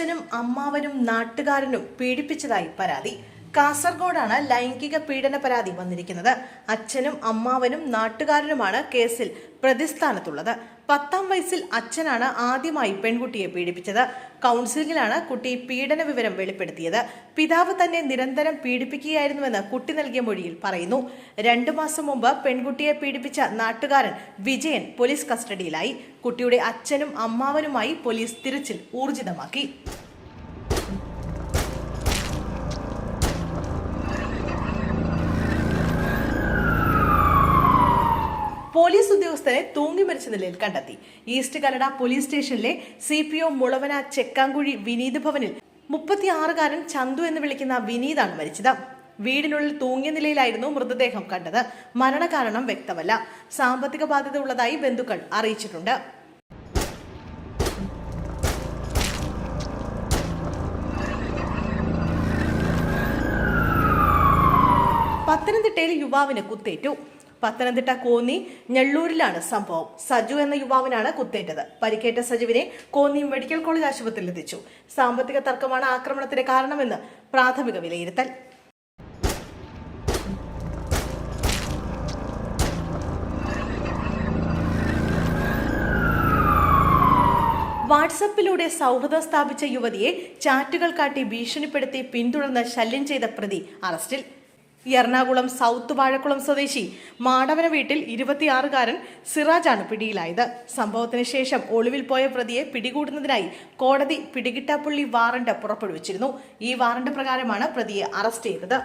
അച്ഛനും അമ്മാവനും നാട്ടുകാരനും പീഡിപ്പിച്ചതായി പരാതി കാസർഗോഡാണ് ലൈംഗിക പീഡന പരാതി വന്നിരിക്കുന്നത്. അച്ഛനും അമ്മാവനും നാട്ടുകാരനുമാണ് കേസിൽ പ്രതിസ്ഥാനത്തുള്ളത്. പത്താം വയസ്സിൽ അച്ഛനാണ് ആദ്യമായി പെൺകുട്ടിയെ പീഡിപ്പിച്ചത്. കൗൺസിലിംഗിലാണ് കുട്ടി പീഡന വിവരം വെളിപ്പെടുത്തിയത്. പിതാവ് തന്നെ നിരന്തരം പീഡിപ്പിക്കുകയായിരുന്നുവെന്ന് കുട്ടി നൽകിയ മൊഴിയിൽ പറയുന്നു. രണ്ടു മാസം മുമ്പ് പെൺകുട്ടിയെ പീഡിപ്പിച്ച നാട്ടുകാരൻ വിജയൻ പോലീസ് കസ്റ്റഡിയിലായി. കുട്ടിയുടെ അച്ഛനും അമ്മാവനുമായി പോലീസ് തിരച്ചിൽ ഊർജിതമാക്കി. പോലീസ് ഉദ്യോഗസ്ഥരെ തൂങ്ങി മരിച്ച നിലയിൽ കണ്ടെത്തി. ഈസ്റ്റ് കല്ലട പോലീസ് സ്റ്റേഷനിലെ C P O Mulavana Chekkankuzhi Vineeth ഭവനിൽ മുപ്പത്തിയാറുകാരൻ ചന്തു എന്ന് വിളിക്കുന്ന വിനീതാണ് മരിച്ചത്. വീടിനുള്ളിൽ തൂങ്ങിയ നിലയിലായിരുന്നു മൃതദേഹം കണ്ടത്. മരണകാരണം വ്യക്തമല്ല. സാമ്പത്തിക ബാധ്യത ഉള്ളതായി ബന്ധുക്കൾ അറിയിച്ചിട്ടുണ്ട്. പത്തനംതിട്ടയിൽ യുവാവിന് കുത്തേറ്റു. പത്തനംതിട്ട കോന്നി ഞെള്ളൂരിലാണ് സംഭവം. സജു എന്ന യുവാവിനാണ് കുത്തേറ്റത്. പരിക്കേറ്റ സജുവിനെ കോന്നി മെഡിക്കൽ കോളേജ് ആശുപത്രിയിൽ എത്തിച്ചു സാമ്പത്തിക തർക്കമാണ് ആക്രമണത്തിന് കാരണമെന്ന് പ്രാഥമിക വിലയിരുത്തൽ. വാട്സപ്പിലൂടെ സൗഹൃദം സ്ഥാപിച്ച യുവതിയെ ചാറ്റുകൾ കാട്ടി ഭീഷണിപ്പെടുത്തി പിന്തുടർന്ന് ശല്യം ചെയ്ത പ്രതി അറസ്റ്റിൽ. എറണാകുളം സൗത്ത് വാഴക്കുളം സ്വദേശി മാടവന വീട്ടിൽ ഇരുപത്തിയാറുകാരൻ സിറാജാണ് പിടിയിലായത്. സംഭവത്തിന് ശേഷം ഒളിവിൽ പോയ പ്രതിയെ പിടികൂടുന്നതിനായി കോടതി പിടികിട്ടാപ്പുള്ളി വാറണ്ട് പുറപ്പെടുവിച്ചിരുന്നു. ഈ വാറണ്ട് പ്രകാരമാണ് പ്രതിയെ അറസ്റ്റ് ചെയ്തത്.